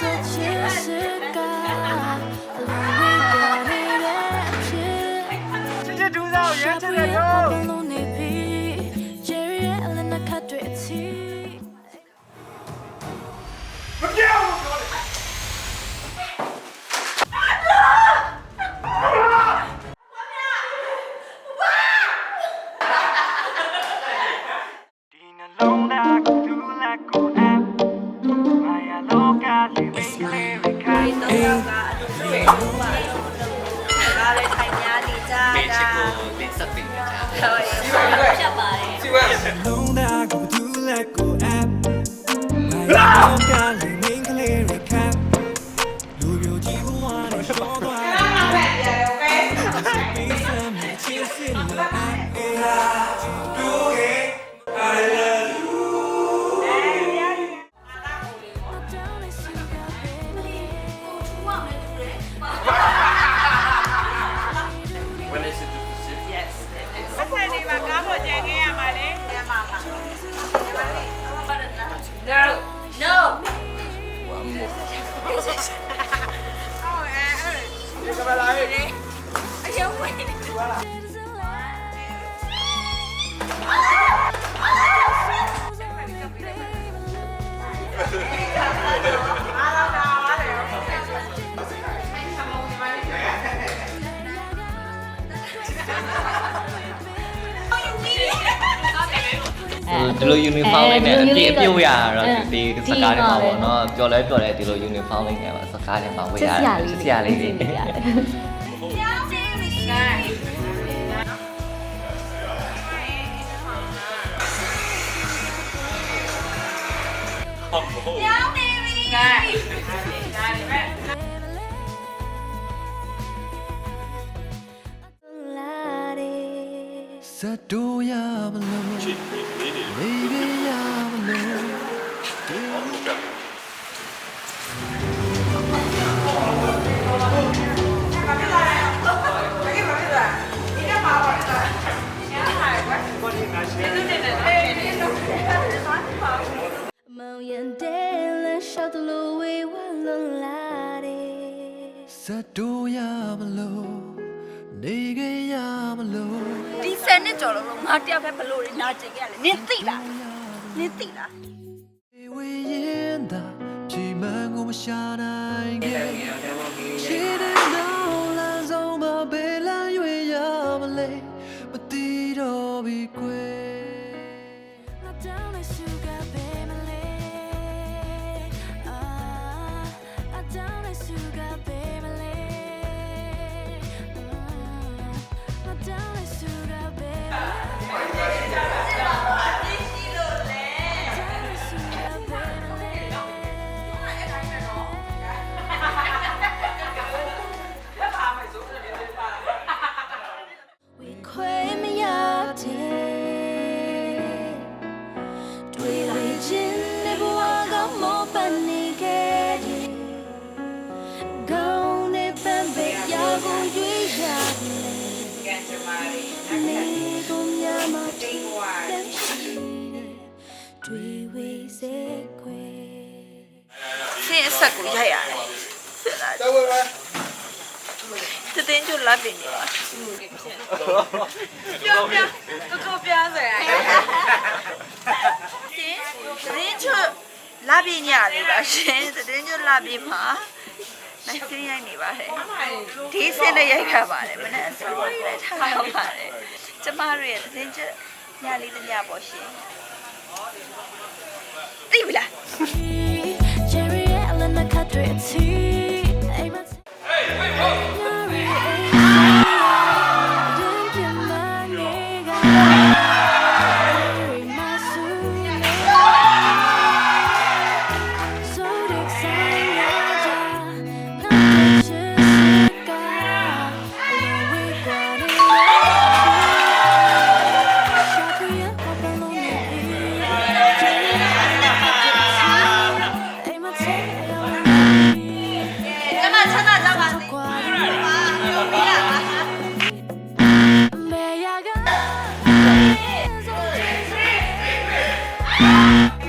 的解释 ဟုတ်ရဲ့ဖြတ်ပါတယ်စီဝါလုံးသားကိုသူ့လက်ကိုအပ်မာယာ quá là Ừ, từ lô uniform này nè, chị em vui Rồi đi đi sắc cá đi bảo nó cho lấy rồi này từ lô uniform lên nè Sắc cá đi bảo bây giờ Sức giả lý Sức giả lý Now, baby! Got it. Got it. Got it. နှစ်ကျော်လုံးငါတယောက်ပဲဘလို့နာကျင်ခဲ့ရလဲနင်သိလားနင်သိလားဝေရင်သာချိန်မှန်ကိုမရှာနိုင်ခဲ့ င်းအဆက်ကိုရိုက်ရတယ်ဆင်းလာတယ်တတင်းကျွလက်ပင်နေပါပြောပြောကိုကိုပြားဆိုရရင်တတင်းကျွလက်ပင်ညလေးပါရှင်တတင်းကျွလက်ပင်မှာနိုင်စင်းရိုက်နေပါတယ်ဒီစင်းနဲ့ရိုက်ခတ်ပါတယ်မနေ့ဆိုရီလည်းထားရပါတယ်ကျမတို့ရဲ့တတင်းကျွညလေးတစ်ညပေါ့ရှင်သိပြီလား Yeah.